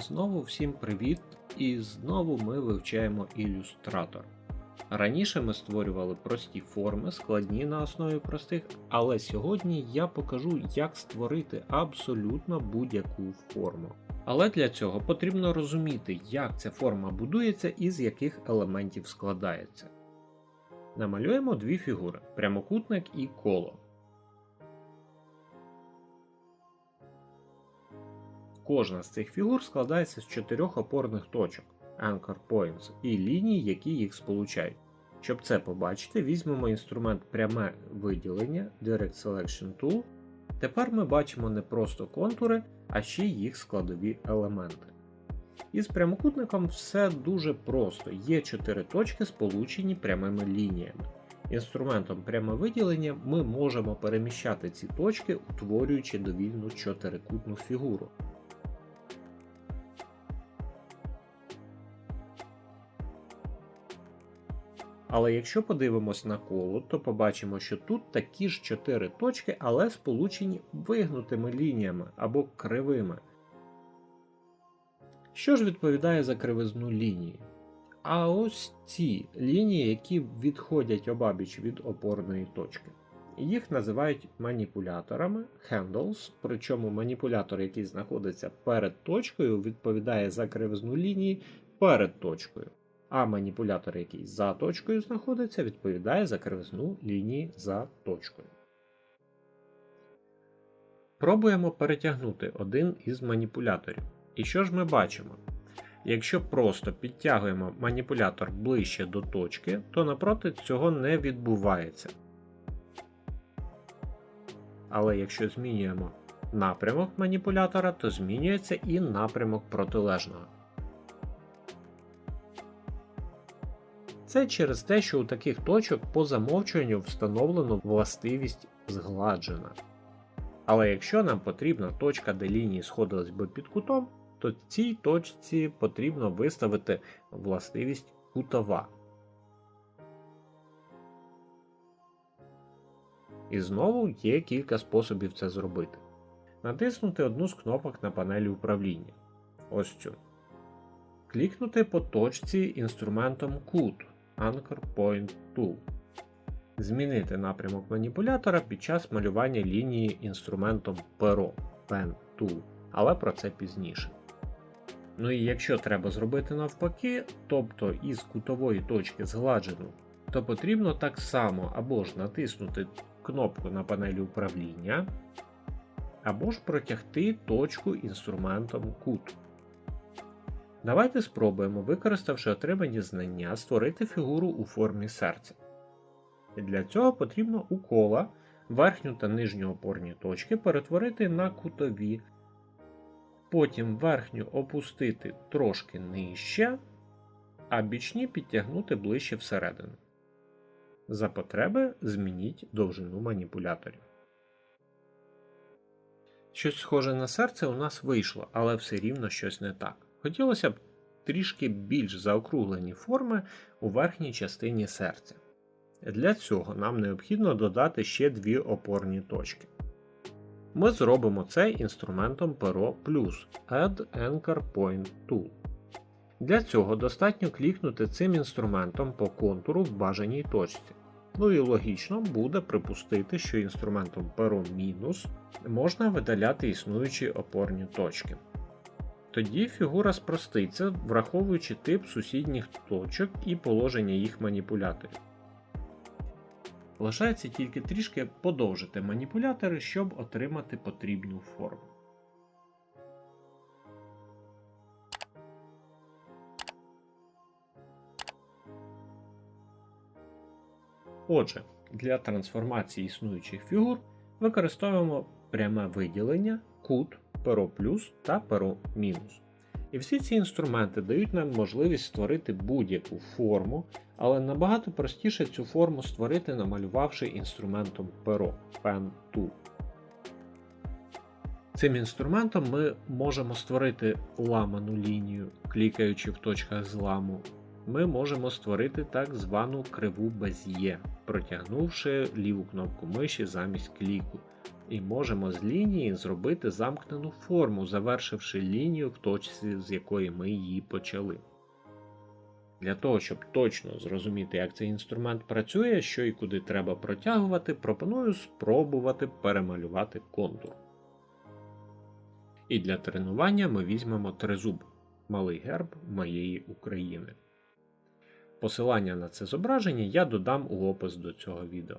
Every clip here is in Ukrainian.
Знову всім привіт! І знову ми вивчаємо ілюстратор. Раніше ми створювали прості форми, складні на основі простих, але сьогодні я покажу, як створити абсолютно будь-яку форму. Але для цього потрібно розуміти, як ця форма будується і з яких елементів складається. Намалюємо дві фігури прямокутник і коло. Кожна з цих фігур складається з чотирьох опорних точок Anchor Points і ліній, які їх сполучають. Щоб це побачити, візьмемо інструмент пряме виділення Direct Selection Tool. Тепер ми бачимо не просто контури, а ще їх складові елементи. Із прямокутником все дуже просто. Є 4 точки, сполучені прямими лініями. Інструментом пряме виділення ми можемо переміщати ці точки, утворюючи довільну чотирикутну фігуру. Але якщо подивимось на коло, то побачимо, що тут такі ж 4 точки, але сполучені вигнутими лініями або кривими. Що ж відповідає за кривизну лінії? А ось ці лінії, які відходять обабіч від опорної точки. Їх називають маніпуляторами handles, причому маніпулятор, який знаходиться перед точкою, відповідає за кривизну лінії перед точкою а маніпулятор, який за точкою знаходиться, відповідає за кривизну лінії за точкою. Пробуємо перетягнути один із маніпуляторів. І що ж ми бачимо? Якщо просто підтягуємо маніпулятор ближче до точки, то напроти цього не відбувається. Але якщо змінюємо напрямок маніпулятора, то змінюється і напрямок протилежного. Це через те, що у таких точок по замовчуванню встановлено властивість згладжена. Але якщо нам потрібна точка, де лінії сходились би під кутом, то цій точці потрібно виставити властивість кутова. І знову є кілька способів це зробити. Натиснути одну з кнопок на панелі управління. Ось цю. Клікнути по точці інструментом кут. Anchor Point Tool. Змінити напрямок маніпулятора під час малювання лінії інструментом перо Pen Tool, але про це пізніше. Ну і якщо треба зробити навпаки, тобто із кутової точки згладжену, то потрібно так само або ж натиснути кнопку на панелі управління, або ж протягти точку інструментом кут. Давайте спробуємо, використавши отримані знання, створити фігуру у формі серця. Для цього потрібно у кола верхню та нижню опорні точки перетворити на кутові, потім верхню опустити трошки нижче, а бічні підтягнути ближче всередину. За потреби змініть довжину маніпуляторів. Щось схоже на серце у нас вийшло, але все рівно щось не так. Хотілося б трішки більш заокруглені форми у верхній частині серця. Для цього нам необхідно додати ще дві опорні точки. Ми зробимо це інструментом Pero Plus Add Anchor Point Tool. Для цього достатньо клікнути цим інструментом по контуру в бажаній точці. Ну і логічно буде припустити, що інструментом Pero можна видаляти існуючі опорні точки. Тоді фігура спроститься, враховуючи тип сусідніх точок і положення їх маніпуляторів. Лишається тільки трішки подовжити маніпулятори, щоб отримати потрібну форму. Отже, для трансформації існуючих фігур використовуємо пряме виділення, кут перо плюс та перо мінус. І всі ці інструменти дають нам можливість створити будь-яку форму, але набагато простіше цю форму створити, намалювавши інструментом перо Pen Tool. Цим інструментом ми можемо створити ламану лінію, клікаючи в точках зламу. Ми можемо створити так звану криву без'є, протягнувши ліву кнопку миші замість кліку і можемо з лінії зробити замкнену форму, завершивши лінію в точці, з якої ми її почали. Для того, щоб точно зрозуміти, як цей інструмент працює, що і куди треба протягувати, пропоную спробувати перемалювати контур. І для тренування ми візьмемо тризуб малий герб моєї України. Посилання на це зображення я додам у опис до цього відео.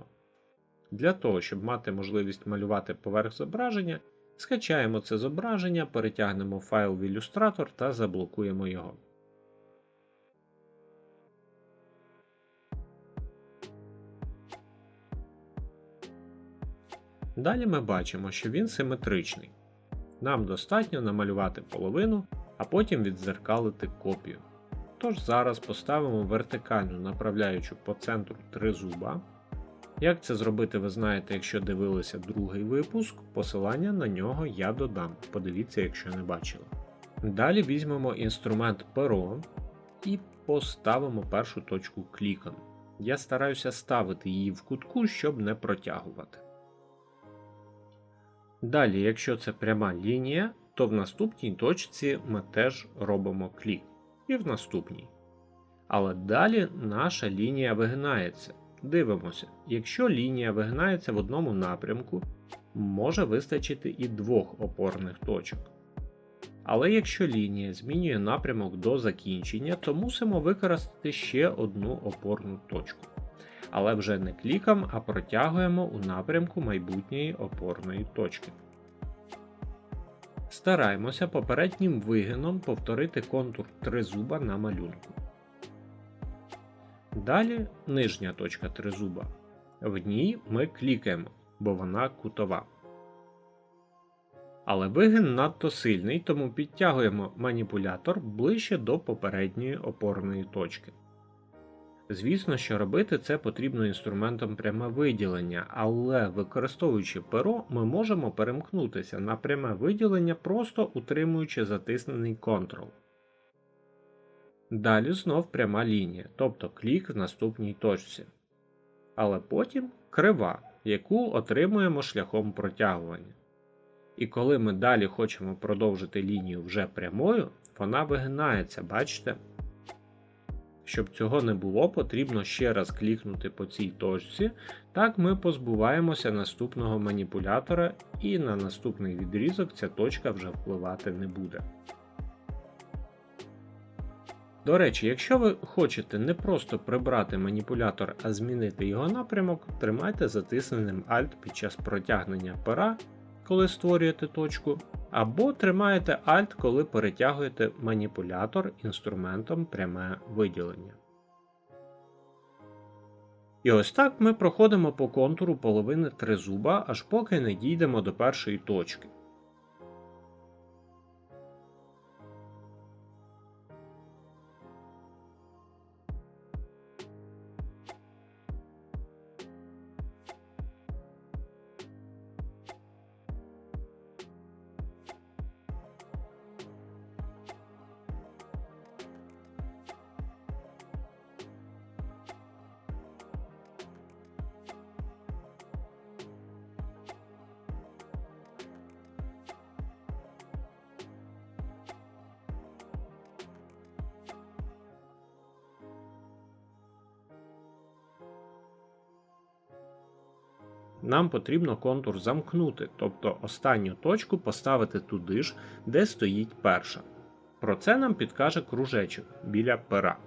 Для того, щоб мати можливість малювати поверх зображення, скачаємо це зображення, перетягнемо файл в ілюстратор та заблокуємо його. Далі ми бачимо, що він симетричний. Нам достатньо намалювати половину, а потім відзеркалити копію. Тож зараз поставимо вертикальну направляючу по центру тризуба. Як це зробити, ви знаєте, якщо дивилися другий випуск, посилання на нього я додам. Подивіться, якщо не бачили. Далі візьмемо інструмент перо і поставимо першу точку кліком. Я стараюся ставити її в кутку, щоб не протягувати. Далі, якщо це пряма лінія, то в наступній точці ми теж робимо клік. І в наступній. Але далі наша лінія вигинається. Дивимося, якщо лінія вигинається в одному напрямку, може вистачити і двох опорних точок. Але якщо лінія змінює напрямок до закінчення, то мусимо використати ще одну опорну точку. Але вже не кліком, а протягуємо у напрямку майбутньої опорної точки. Стараємося попереднім вигином повторити контур тризуба на малюнку. Далі нижня точка тризуба. В ній ми клікаємо, бо вона кутова. Але вигин надто сильний, тому підтягуємо маніпулятор ближче до попередньої опорної точки. Звісно, що робити це потрібно інструментом пряме виділення, але використовуючи перо, ми можемо перемкнутися на пряме виділення, просто утримуючи затиснений Ctrl. Далі знов пряма лінія, тобто клік в наступній точці. Але потім крива, яку отримуємо шляхом протягування. І коли ми далі хочемо продовжити лінію вже прямою, вона вигинається, бачите? Щоб цього не було, потрібно ще раз клікнути по цій точці. Так ми позбуваємося наступного маніпулятора, і на наступний відрізок ця точка вже впливати не буде. До речі, якщо ви хочете не просто прибрати маніпулятор, а змінити його напрямок, тримайте затисненим Alt під час протягнення пера, коли створюєте точку, або тримаєте Alt, коли перетягуєте маніпулятор інструментом пряме виділення. І ось так ми проходимо по контуру половини тризуба, аж поки не дійдемо до першої точки. Нам потрібно контур замкнути, тобто останню точку поставити туди ж, де стоїть перша. Про це нам підкаже кружечок біля пера.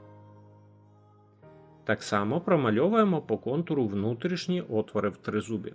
Так само промальовуємо по контуру внутрішні отвори в тризубі.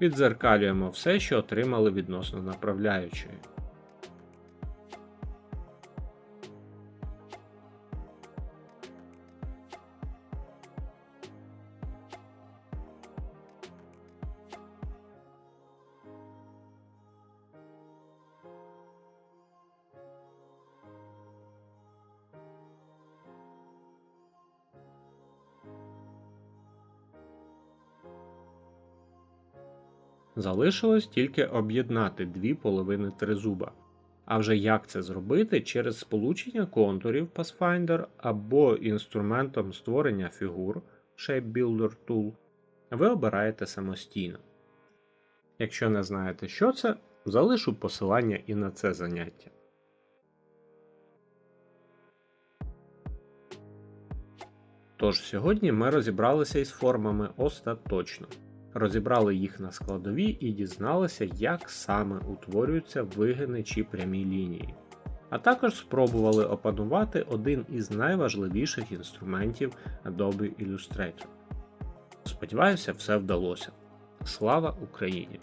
Відзеркалюємо все, що отримали відносно направляючої. Залишилось тільки об'єднати дві половини тризуба. А вже як це зробити через сполучення контурів Pathfinder або інструментом створення фігур Shape Builder Tool, ви обираєте самостійно. Якщо не знаєте, що це, залишу посилання і на це заняття. Тож сьогодні ми розібралися із формами остаточно розібрали їх на складові і дізналися, як саме утворюються вигини чи прямі лінії. А також спробували опанувати один із найважливіших інструментів Adobe Illustrator. Сподіваюся, все вдалося. Слава Україні!